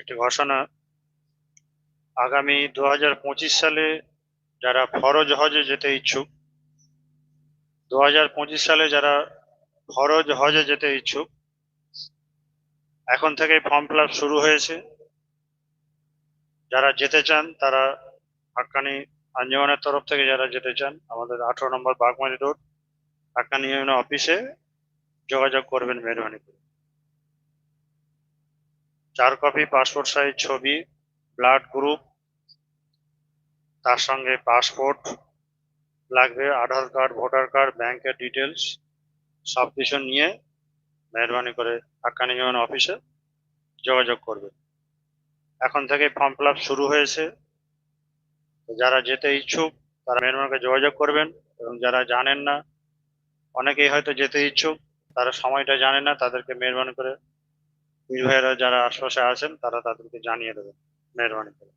একটি ঘোষণা, আগামী দু হাজার পঁচিশ সালে যারা ফরজ হজে যেতে ইচ্ছুক, দুহাজার পঁচিশ সালে যারা ফরজ হজে যেতে ইচ্ছুক, এখন থেকে ফর্ম ফিল শুরু হয়েছে। যারা যেতে চান, তারা হাক্কানি আঞ্জমানের তরফ থেকে যারা যেতে চান, আমাদের আঠারো নম্বর বাগমারি রোড, হাক্কানি অফিসে যোগাযোগ করবেন মেহরবানি করে চার কপি পাসপোর্ট সাইজ ছবি ব্লাড গ্রুপ তার সঙ্গে পাসপোর্ট লাগবে, আধার কার্ড ভোটার কার্ড ব্যাংকের ডিটেলস সব কিছু নিয়ে মেহরবানি করে হাক্কানি ইউনিয়ন অফিসে যোগাযোগ করবে। এখন থেকে ফর্ম ফিল শুরু হয়েছে। যারা যেতে ইচ্ছুক, তারা মেহরবানি করে যোগাযোগ করবেন এবং যারা জানেন না, অনেকেই হয়তো যেতে ইচ্ছুক, তারা সময়টা জানে না, তাদেরকে মেহরবানি করে ভাইয়েরা যারা আশপাশে আছেন তারা তাদেরকে জানিয়ে দেবেন মেহরবানি করে।